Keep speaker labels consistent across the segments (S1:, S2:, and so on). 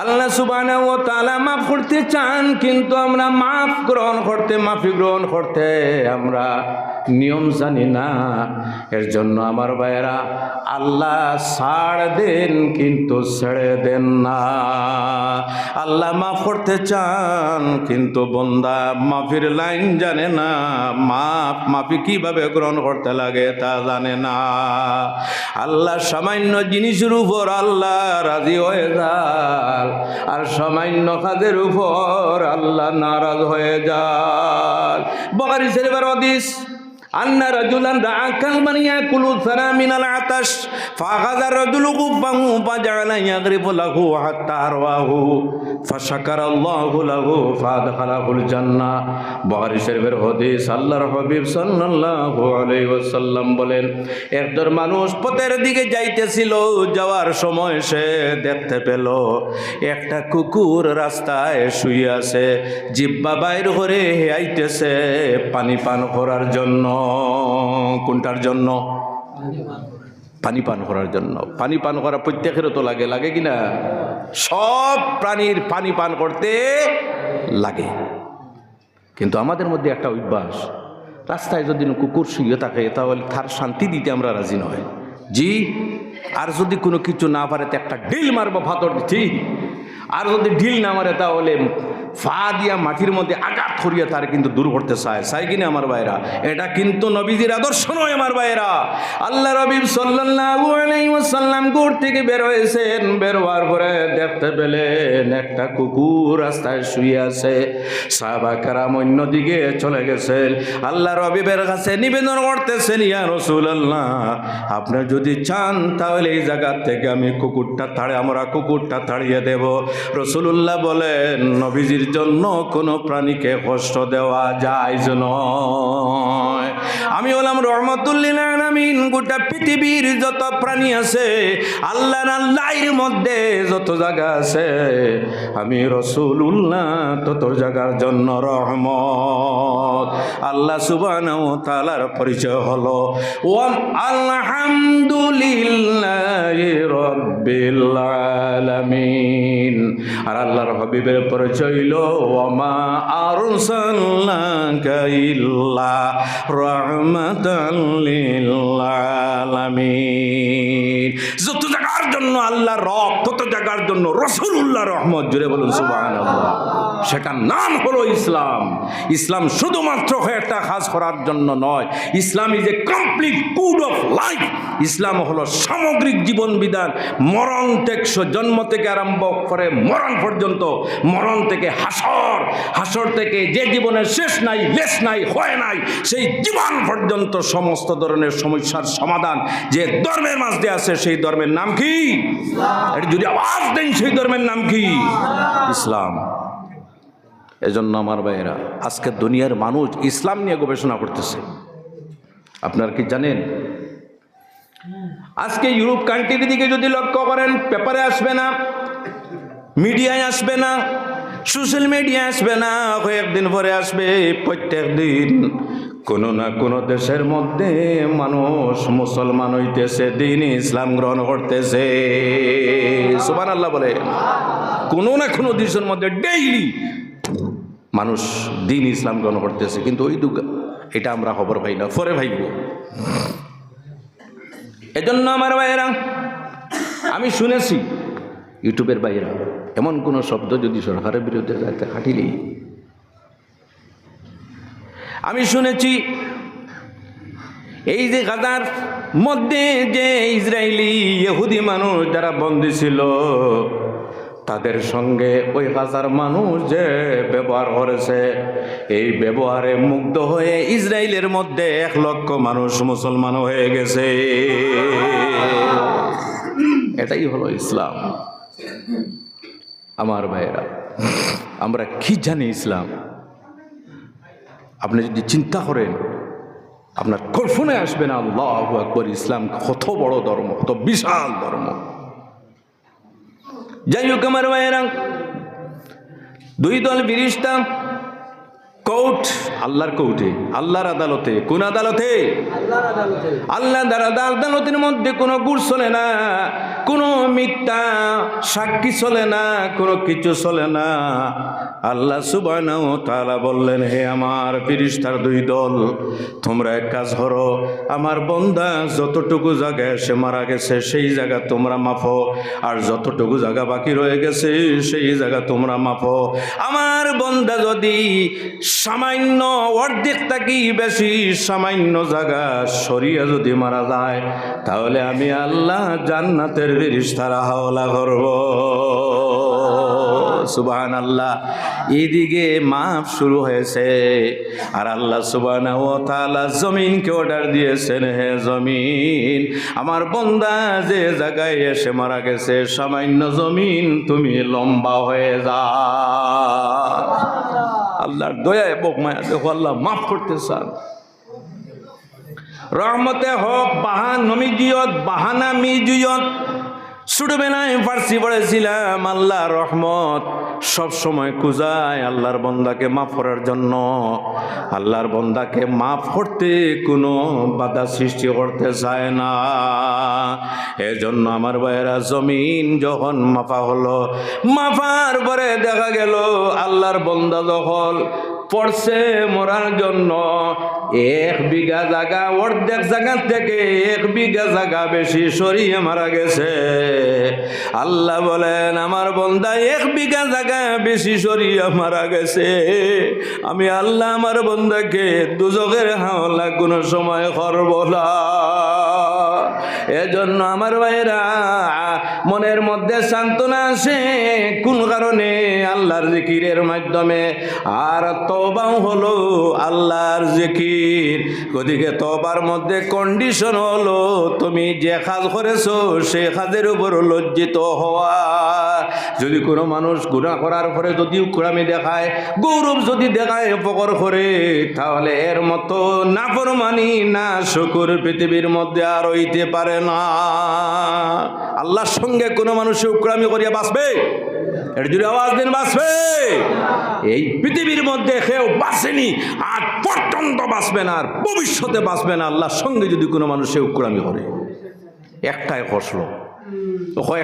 S1: আল্লাহ সুবানা ও তালা মাফ করতে চান, কিন্তু আমরা মাফ গ্রহণ করতে, মাফি গ্রহণ করতে আমরা নিয়ম জানি না। এর জন্য আমার ভাইয়েরা, আল্লাহ ছাড় দেন, কিন্তু ছেড়ে দেন না। আল্লাহ মাফ করতে চান, কিন্তু বন্দা মাফির লাইন জানে না। মাফ, মাফি কীভাবে গ্রহণ করতে লাগে তা জানে না। আল্লাহ সামান্য জিনিসের উপর আল্লাহ রাজি হয়ে যান আর সামান্য কাজের উপর আল্লাহ নারাজ হয়ে যান। বকারি শরীফের হদিস أن رجلا دعا كلبا يأكل الثرى من العطش فأخذ الرجل قبه فجعل يغرف له حتى أرواه فشكر الله له فأدخله الجنة বহারি শরীফের হদিস আল্লাহর হাবিব সাল্লাল্লাহু আলাইহি ওয়াসাল্লাম বলেন একজন মানুষ পথের দিকে যাইতেছিল যাওয়ার সময় সে দেখতে পেল একটা কুকুর রাস্তায় শুয়ে আছে জিব্বা বাইর করে আইতেছে পানি পান করার জন্য কোনটার জন্য? পানি পান করার জন্য। পানি পান করা প্রত্যেকেরও তো লাগে। লাগে কি না? সব প্রাণীর পানি পান করতে লাগে। কিন্তু আমাদের মধ্যে একটা অভ্যাস। রাস্তায় যদি কুকুর শুয়ে থাকে, তাহলে তার শান্তি দিতে আমরা রাজি নয় জি? আর যদি কোনো কিছু না পারে, তো একটা ঢিল মারবো ফাতর ঠিক আর যদি ঢিল না মারে, তাহলে ফা দিয়া মাটির মধ্যে আঘাত করিয়া তার কিন্তু দূর করতে চায়। চাই কিনা আমার ভাইরা এটা কিন্তু নবীজির আদর্শ নয় আমার ভাইরা আল্লাহ রবিব সাল্লাল্লাহু আলাইহি গুড় থেকে বের হয়েছেন। বের হওয়ার পরে দেখতে পেলেন একটা কুকুর রাস্তায় শুয়ে আছে। সাহাবা কারাম অন্যদিকে চলে গেছেন। আল্লাহ রবিবের কাছে নিবেদন করতেছেন, ইয়া রাসূলুল্লাহ, আপনি যদি চান তাহলে এই জায়গা থেকে আমি কুকুরটা তাড়ে, আমরা কুকুরটা তাড়িয়ে দেব। রসুল্লাহ বলেন, নবীজির জন্য কোনো প্রাণীকে কষ্ট দেওয়া যায় নয়। আমি হলাম রহমতুল্লিল আলামিন, গোটা পৃথিবীর যত প্রাণী আছে আল্লাহ আল্লাহর মধ্যে যত জায়গা আছে, আমি রসুল উল্লাহ তত জায়গার জন্য রহমত। আল্লাহ সুবহানাহু ওয়া তাআলার পরিচয় হলো, ওয়াম আলহামদুলিল্লাহি রাব্বিল আর আল্লাহর হাবিবের পরিচয় যত জায়গার জন্য আল্লাহ রব তত জায়গার জন্য রসুল্লাহ রহমত জুড়ে বলুন সুবহানাল্লাহ। সেটার নাম হলো ইসলাম। ইসলাম শুধুমাত্র একটা কাজ করার জন্য নয় Islam is a complete code of life ইসলাম হলো সামগ্রিক জীবন বিধান মরণ টেকস জন্ম থেকে আরম্ভ করে মরণ পর্যন্ত মরণ থেকে হাসর হাসর থেকে যে জীবনের শেষ নাই লেশ নাই হয় নাই সেই জীবন পর্যন্ত সমস্ত ধরনের সমস্যার সমাধান যে ধর্মের মাঝ দিয়ে আছে সেই ধর্মের নাম কি? এটা যদি আওয়াজ দেন সেই ধর্মের নাম কি? ইসলাম। এজন্য আমার ভাইয়েরা, আজকে দুনিয়ার মানুষ ইসলাম নিয়ে গবেষণা করতেছে। আপনার কি জানেন? আজকে ইউরোপ কান্ট্রির দিকে যদি লক্ষ্য করেন, পেপারে আসবে না, মিডিয়ায় আসবে না সোশ্যাল মিডিয়া আসবে না, কয়েকদিন পরে আসবে, প্রত্যেক দিন কোনো না কোনো দেশের মধ্যে মানুষ মুসলমান হইতেছে, দিন ইসলাম গ্রহণ করতেছে। সুবান আল্লাহ বলে, কোনো না কোনো দেশের মধ্যে ডেইলি মানুষ দিন ইসলাম গ্রহণ করতেছে, কিন্তু ওই দুঃখ এটা আমরা খবর পাই না, পরে ভাইব এজন্য আমার ভাইয়েরা, আমি শুনেছি, ইউটিউবের বাইরা এমন কোনো শব্দ যদি সরকারের বিরুদ্ধে যাতে হাঁটিলি আমি শুনেছি, এই যে গাজার মধ্যে যে ইসরায়েলি, ইহুদি মানুষ যারা বন্দী ছিল তাদের সঙ্গে ওই হাজার মানুষ যে ব্যবহার করেছে, এই ব্যবহারে মুগ্ধ হয়ে ইসরায়েলের মধ্যে এক লক্ষ মানুষ মুসলমান হয়ে গেছে। এটাই হলো ইসলাম। আমার ভাইয়েরা, আমরা কি জানি ইসলাম? আপনি যদি চিন্তা করেন, আপনার কল্পনায় আসবে না, আল্লাহ আকবর, ইসলাম কত বড় ধর্ম, কত বিশাল ধর্ম। যাই হোক আমার ভাইয়েরা দুই দল বিরিশটা কোর্ট আল্লাহর কোর্টে আল্লাহর আদালতে কোন আদালতে? আল্লাহ আদালতের মধ্যে কোনো গুড় চলে না। কোনো মিথ্যা সাক্ষী চলে না, কোনো কিছু চলে না। আল্লাহ সুবানাও তালা বললেন, হে আমার ফিরিস্তার দুই দল, তোমরা এক কাজ করো, আমার বন্দা যতটুকু জায়গায় সে মারা গেছে, সেই জায়গা তোমরা মাফো আর যতটুকু জায়গা বাকি রয়ে গেছে, সেই জায়গা তোমরা মাফো আমার বন্দা যদি সামান্য অর্ধেক থাকি বেশি সামান্য জায়গা সরিয়া যদি মারা যায়, তাহলে আমি আল্লাহ জান্নাতের ফিরিস্তারা হাওলা করব। সুবাহান আল্লাহ এদিকে মাপ শুরু হয়েছে। আর আল্লাহ তাআলা জমিনকে অর্ডার দিয়েছেন, হে জমিন, আমার বন্দা যে জায়গায় এসে মারা গেছে, সামান্য জমিন তুমি লম্বা হয়ে যা। আল্লাহর দয়ায় বক মায়া দেখো, আল্লাহ মাফ করতে চান। রহমতে হক, বাহান নমিজিয়ত, বাহানা মিজিয়ত ছোটবেলায় ফার্সি পড়েছিলাম আল্লাহ রহমত। সব সময় কুজায় আল্লাহর বন্দাকে মাফ করার জন্য। আল্লাহর বন্দাকে মাফ করতে কোনো বাধা সৃষ্টি করতে চায় না। এজন্য আমার ভাইয়েরা, জমিন যখন মাফা হলো, মাফার পরে দেখা গেল, আল্লাহর বন্দা যখন পড়ছে মরার জন্য। এক বিঘা জায়গা, অর্ধেক জায়গা থেকে এক বিঘা জায়গা বেশি সরিয়ে মারা গেছে। আল্লাহ বলেন, আমার বন্দা এক বিঘা জায়গা বেশি সরিয়ে মারা গেছে। আমি আল্লাহ আমার বন্দাকে দুজকের হাওলা কোনো সময় করব না। এজন্য আমার ভাইরা মনের মধ্যে সান্ত্বনা আসে কোন কারণে? আল্লাহর জিকিরের মাধ্যমে। আর তবাও হলো আল্লাহর জিকির। ওদিকে তবার মধ্যে কন্ডিশন হলো, তুমি যে কাজ করেছ সে কাজের উপর লজ্জিত হওয়া। যদি কোনো মানুষ গুণা করার পরে যদি কুড়ামি দেখায়, গৌরব যদি দেখায় পকর করে, তাহলে এর মতো না নাফরমানি, না শুকুর পৃথিবীর মধ্যে আর হইতে পারে না। আল্লাহর সঙ্গে কোনো মানুষ উকরামি করিয়া বাঁচবে? এর যদি আওয়াজ দিন, বাঁচবে। এই পৃথিবীর মধ্যে কেউ বাঁচেনি, আর পর্যন্ত বাঁচবে না, আর ভবিষ্যতে বাঁচবে না। আল্লাহর সঙ্গে যদি কোনো মানুষ উকরামি করে, একটাই কষলো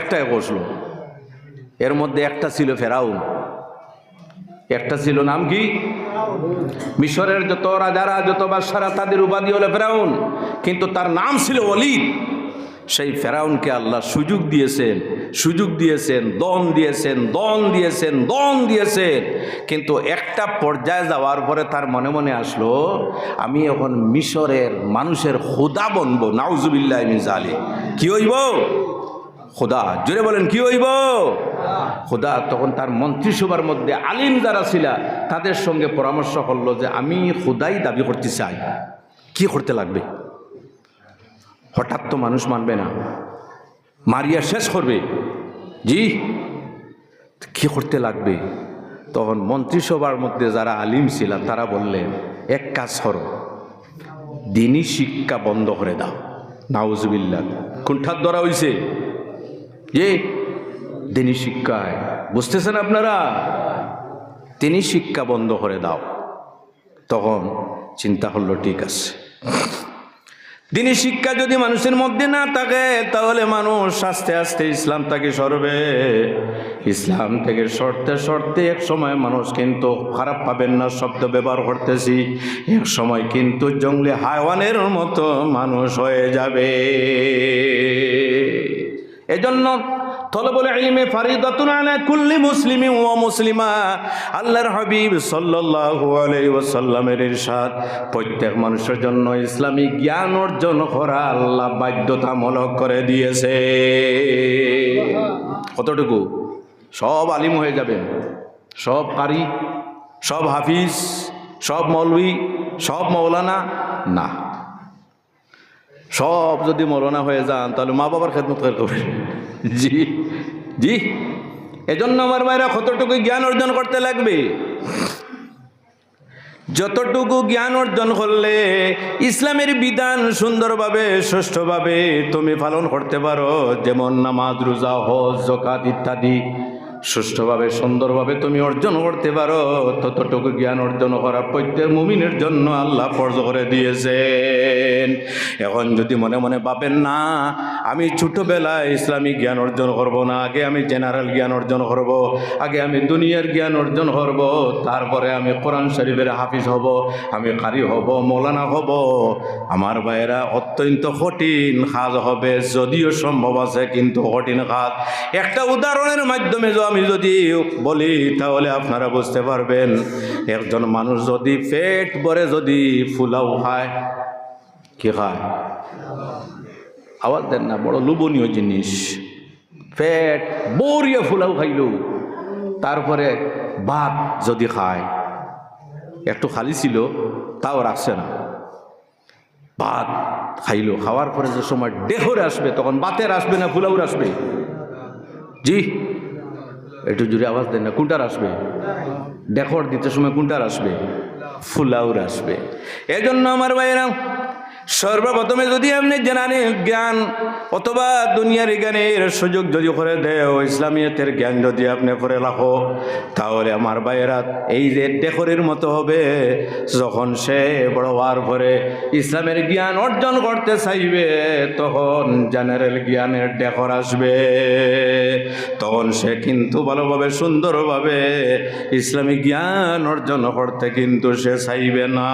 S1: একটাই কষলো এর মধ্যে একটা ছিল ফেরাউন। একটা ছিল নাম কি? মিশরের যত রাজারা, যত বাদশারা, তাদের উপাধি হলো ফেরাউন। কিন্তু তার নাম ছিল অলিদ সেই ফেরাউনকে আল্লাহ সুযোগ দিয়েছেন সুযোগ দিয়েছেন, দন দিয়েছেন দন দিয়েছেন দন দিয়েছেন। কিন্তু একটা পর্যায়ে যাওয়ার পরে তার মনে মনে আসলো, আমি এখন মিশরের মানুষের খোদা বনবো, নাউজুবিল্লাহ মিজালি কি হইব? খোদা, জোরে বলেন, কি হইব? খোদা তখন তার মন্ত্রিসভার মধ্যে আলিম যারা ছিল, তাদের সঙ্গে পরামর্শ করল যে, আমি খোদাই দাবি করতে চাই। কি করতে লাগবে? হঠাৎ তো মানুষ মানবে না। মারিয়া শেষ করবে। জি? কি করতে লাগবে? তখন মন্ত্রিসভার মধ্যে যারা আলিম ছিল তারা বললেন এক কাজ করো, দিনই শিক্ষা বন্ধ করে দাও। নাউজবিল্লা কুণ্ঠার ধরা হইছে। যে দিনই শিক্ষায়। বুঝতেছেন আপনারা? তিনি শিক্ষা বন্ধ করে দাও। তখন চিন্তা হলো, ঠিক আছে। দিনী শিক্ষা যদি মানুষের মধ্যে না থাকে, তাহলে মানুষ আস্তে আস্তে ইসলাম তাকে সরবে। ইসলাম থেকে সরতে সরতে এক সময় মানুষ কিন্তু খারাপ পাবেন না, শব্দ ব্যবহার করতেছি। এক সময় কিন্তু জঙ্গলে হায়ওয়ানের মতো মানুষ হয়ে যাবে। এজন্য কুল্লি মুসলিমা। আল্লাহর হাবিব প্রত্যেক মানুষের জন্য ইসলামী জ্ঞান অর্জন করা আল্লাহ বাধ্যতামূলক করে দিয়েছে। কতটুকু? সব আলিম হয়ে যাবেন। সব কারি, সব হাফিজ, সব মৌলভী সব মৌলানা? না। সব যদি মরনা হয়ে যান, তাহলে মা বাবার খেদমত করে করবেন জি জি। এজন্য আমার মায়েরা কতটুকু জ্ঞান অর্জন করতে লাগবে? যতটুকু জ্ঞান অর্জন করলে ইসলামের বিধান সুন্দরভাবে, সুষ্ঠুভাবে তুমি পালন করতে পারো, যেমন নামাজ, রোজা, হজ জকাত ইত্যাদি। সুষ্ঠুভাবে, সুন্দরভাবে তুমি অর্জন করতে পারো। ততটুকু জ্ঞান অর্জন করা প্রত্যেক মুমিনের জন্য আল্লাহ ফর্জ করে দিয়েছেন। এখন যদি মনে মনে ভাবেন, না, আমি ছোটোবেলায় ইসলামিক জ্ঞান অর্জন করব না, আগে আমি জেনারেল জ্ঞান অর্জন করব, আগে আমি দুনিয়ার জ্ঞান অর্জন করব, তারপরে আমি কোরআন শরীফের হাফিজ হব, আমি কারি হব, মৌলানা হব, আমার ভাইয়েরা অত্যন্ত কঠিন কাজ হবে, যদিও সম্ভব আছে, কিন্তু কঠিন কাজ। একটা উদাহরণের মাধ্যমে আমি যদি বলি, তাহলে আপনারা বুঝতে পারবেন, একজন মানুষ যদি পেট ভরে যদি ফুলাও খায়, কি খায়? আওয়াজ দেন না, বড় লোভনীয় জিনিস। পেট বরিয়ে ফুলাও খাইল, তারপরে ভাত যদি খায়, একটু খালি ছিল, তাও রাখছে না। ভাত খাইলো, খাওয়ার পরে যে সময় ডেহরে আসবে, তখন বাতের আসবে না ফুলাউর আসবে। জি। একটু জুড়ে আওয়াজ দেন না, কোনটার আসবে? দেখো দিতে সময় কোনটার আসবে? ফুলাউর আসবে। এজন্য জন্য আমার ভাইয়েরা সর্বপ্রথমে যদি আপনি জেনারে জ্ঞান অথবা দুনিয়ার জ্ঞানের সুযোগ যদি করে দেও, ইসলামিয়তের জ্ঞান যদি আপনি করে রাখো, তাহলে আমার ভাইয়েরা এই যে ডেকরের মতো হবে, যখন সে বড় হওয়ার পরে ইসলামের জ্ঞান অর্জন করতে চাইবে, তখন জেনারেল জ্ঞানের ডেকর আসবে। তখন সে কিন্তু ভালোভাবে, সুন্দরভাবে ইসলামী জ্ঞান অর্জন করতে কিন্তু সে চাইবে না।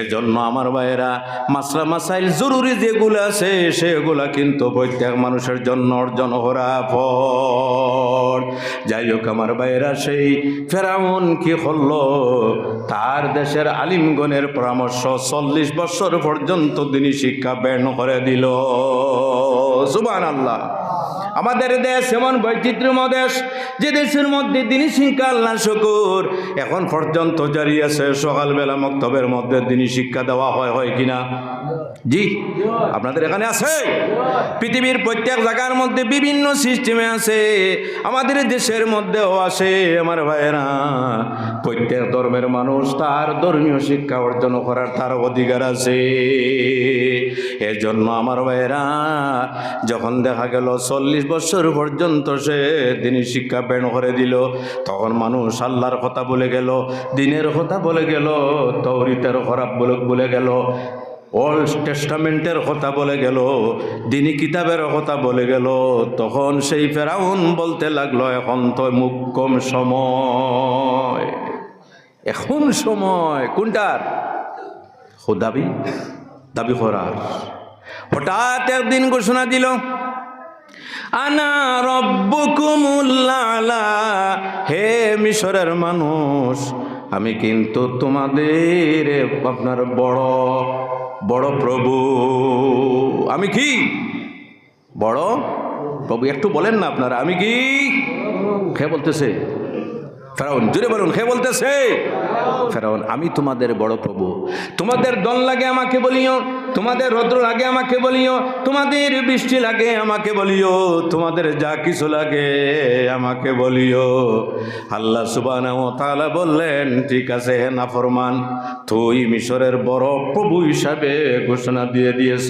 S1: এজন্য আমার ভাইয়েরা মাসলা মাসাইল জরুরি যেগুলো আছে, সেগুলা কিন্তু প্রত্যেক মানুষের জন্য অর্জন করা পর যাই হোক, আমার ভাইয়েরা, সেই ফেরাউন কি করল? তার দেশের আলিমগণের পরামর্শ চল্লিশ বছর পর্যন্ত তিনি শিক্ষা বেন করে দিল। সুবান আল্লাহ আমাদের দেশ এমন বৈচিত্র্যময় দেশ যে দেশের মধ্যে দিনই শিক্ষা আল্লাহ শুকুর। এখন পর্যন্ত জারি আছে সকালবেলা মক্তবের মধ্যে দিনই শিক্ষা দেওয়া হয় হয় কিনা? জি, আপনাদের এখানে আছে? পৃথিবীর প্রত্যেক জায়গার মধ্যে বিভিন্ন সিস্টেমে আছে, আমাদের দেশের মধ্যেও আছে, আমার ভাইয়েরা। প্রত্যেক ধর্মের মানুষ তার ধর্মীয় শিক্ষা অর্জন করার তার অধিকার আছে। এর জন্য আমার ভাইয়েরা, যখন দেখা গেল চল্লিশ বছর পর্যন্ত সে তিনি শিক্ষা বেণ করে দিল, তখন মানুষ আল্লাহর কথা বলে গেল, দিনের কথা বলে গেল তৌরিতের বলে বলে গেল ওল্ড টেস্টামেন্টের কথা বলে গেল, দিনী কিতাবের কথা বলে গেল। তখন সেই ফেরাউন বলতে লাগল, এখন তো মুক্কম সময়। এখন সময়। কোনটার? দাবি দাবি করার। হঠাৎ একদিন ঘোষণা দিল, আনা রব্বুকুমুল্লালা হে মিশরের মানুষ, আমি কিন্তু তোমাদের আপনার বড় বড় প্রভু। আমি কি? বড় প্রভু একটু বলেন না আপনারা আমি কি? হ্যাঁ বলতেছে? ফেরাউন জুড়ে বলুন খে বলতেছে? ফেরাউন, আমি তোমাদের বড় প্রভু। তোমাদের দল লাগে আমাকে বলিও, তোমাদের রৌদ্র লাগে আমাকে বলিও, তোমাদের বৃষ্টি লাগে আমাকে বলিও, তোমাদের যা কিছু লাগে আমাকে বলিও। আল্লাহ সুবান বললেন, ঠিক আছে, হে নাফরমান, তুই মিশরের বড় প্রভু হিসাবে ঘোষণা দিয়ে দিয়েছ।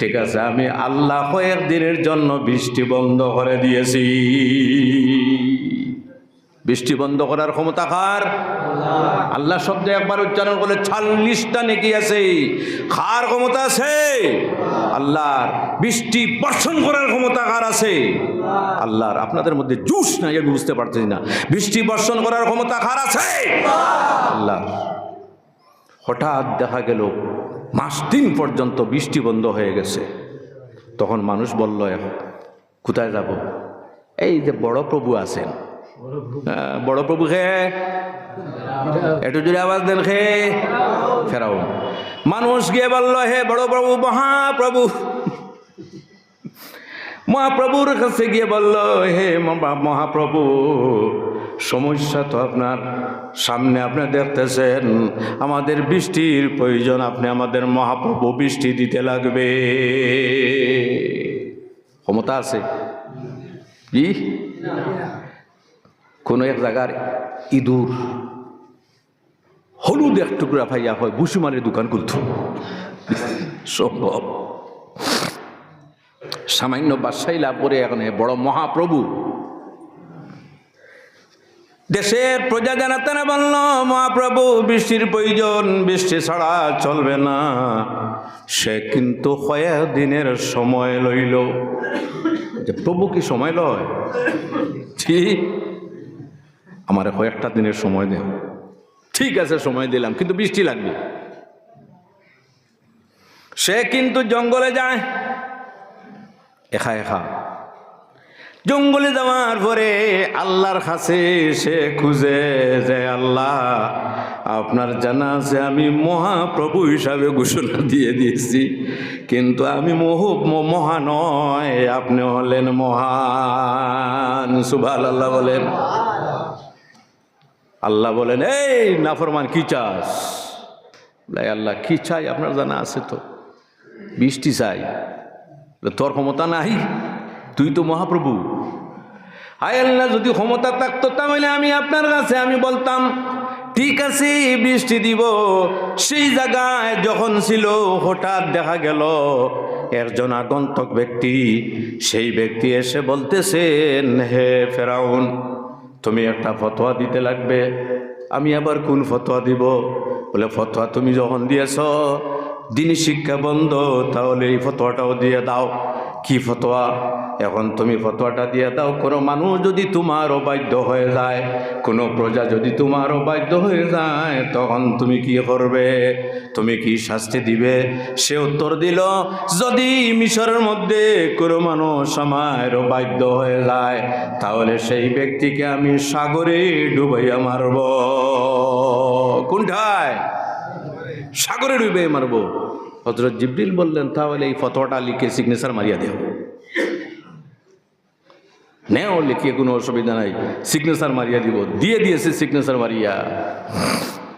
S1: ঠিক আছে, আমি আল্লাহ কয়েক দিনের জন্য বৃষ্টি বন্ধ করে দিয়েছি। বৃষ্টি বন্ধ করার ক্ষমতা কার? আল্লাহ শব্দ একবার উচ্চারণ করলে ছাল্লিশটা নেকি আছে। খার ক্ষমতা আছে? আল্লাহর বৃষ্টি বর্ষণ করার ক্ষমতা কার আছে? আল্লাহর। আপনাদের মধ্যে জুস নাই, আমি বুঝতে পারতেছি না। বৃষ্টি বর্ষণ করার ক্ষমতা কার আছে? আল্লাহ হঠাৎ দেখা গেল, মাস দিন পর্যন্ত বৃষ্টি বন্ধ হয়ে গেছে। তখন মানুষ বলল, এখন কোথায় যাব? এই যে বড় প্রভু আছেন বড় প্রভু খে। একটু জুড়ে আওয়াজ দেন খে। ফেরাও মানুষ গিয়ে বলল, হে বড় প্রভু, মহাপ্রভু। মহাপ্রভুর কাছে গিয়ে বলল, হে মহাপ্রভু, সমস্যা তো আপনার সামনে আপনি দেখতেছেন। আমাদের বৃষ্টির প্রয়োজন, আপনি আমাদের মহাপ্রভু বৃষ্টি দিতে লাগবে। ক্ষমতা আছে? কি কোনো এক জায়গার ইঁদুর, হলুদ এক টুকরা ভাইয়া হয় বুসুমানের দোকান খুলত। সম্ভব। সামান্য বাদশাহী লাভ করে এখানে বড় মহাপ্রভু। দেশের প্রজা জানাতে না বলল, মহাপ্রভু, বৃষ্টির প্রয়োজন, বৃষ্টি ছাড়া চলবে না। সে কিন্তু কয়েক দিনের সময় লইল। যে প্রভু কি সময় লয়? ছি। আমার কয়েকটা দিনের সময় দেন ঠিক আছে, সময় দিলাম, কিন্তু বৃষ্টি লাগবে। সে কিন্তু জঙ্গলে যায়। একা একা। জঙ্গলে যাওয়ার পরে আল্লাহর কাছে সে খুঁজে যে, আল্লাহ, আপনার জানা আছে আমি মহাপ্রভু হিসাবে ঘোষণা দিয়ে দিয়েছি, কিন্তু আমি মোহ মহা নয় আপনি হলেন মহান সুভাল আল্লাহ বলেন। আল্লাহ বলেন এই নাফরমান কি চাস? বলে, আল্লাহ কি চাই? আপনার জানা আছে তো। বৃষ্টি চাই। তোর ক্ষমতা নাই? তুই তো মহাপ্রভু। হায় আল্লাহ যদি ক্ষমতা থাকতো তাহলে আমি আপনার কাছে আমি বলতাম ঠিক আছে বৃষ্টি দিব। সেই জায়গায় যখন ছিল হঠাৎ দেখা গেল একজন আগন্তক ব্যক্তি সেই ব্যক্তি এসে বলতেছেন হে ফেরাউন তুমি একটা ফতোয়া দিতে লাগবে। আমি আবার কোন ফতোয়া দিব? বলে, ফতোয়া তুমি যখন দিয়েছ দিনই শিক্ষা বন্ধ, তাহলে এই ফতোয়াটাও দিয়ে দাও। কি ফতোয়া? এখন তুমি ফতোয়াটা দিয়ে দাও। কোনো মানুষ যদি তোমার অবাধ্য হয়ে যায়, কোনো প্রজা যদি তোমার অবাধ্য হয়ে যায়, তখন তুমি কি করবে? তুমি কি শাস্তি দিবে? সে উত্তর দিল, যদি মিশরের মধ্যে কোনো মানুষ আমার বাধ্য হয়ে যায়, তাহলে সেই ব্যক্তিকে আমি সাগরে ডুবাইয়া মারব। কোনটায় সাগরে ডুবে মারব। হজরত জিবরিল বললেন, তাহলে এই ফতোয়াটা লিখে সিগনেচার মারিয়া দেও নেও, লিখিয়ে কোনো অসুবিধা নাই। সিগনেচার মারিয়া দিব। দিয়ে দিয়েছে সিগনেচার মারিয়া।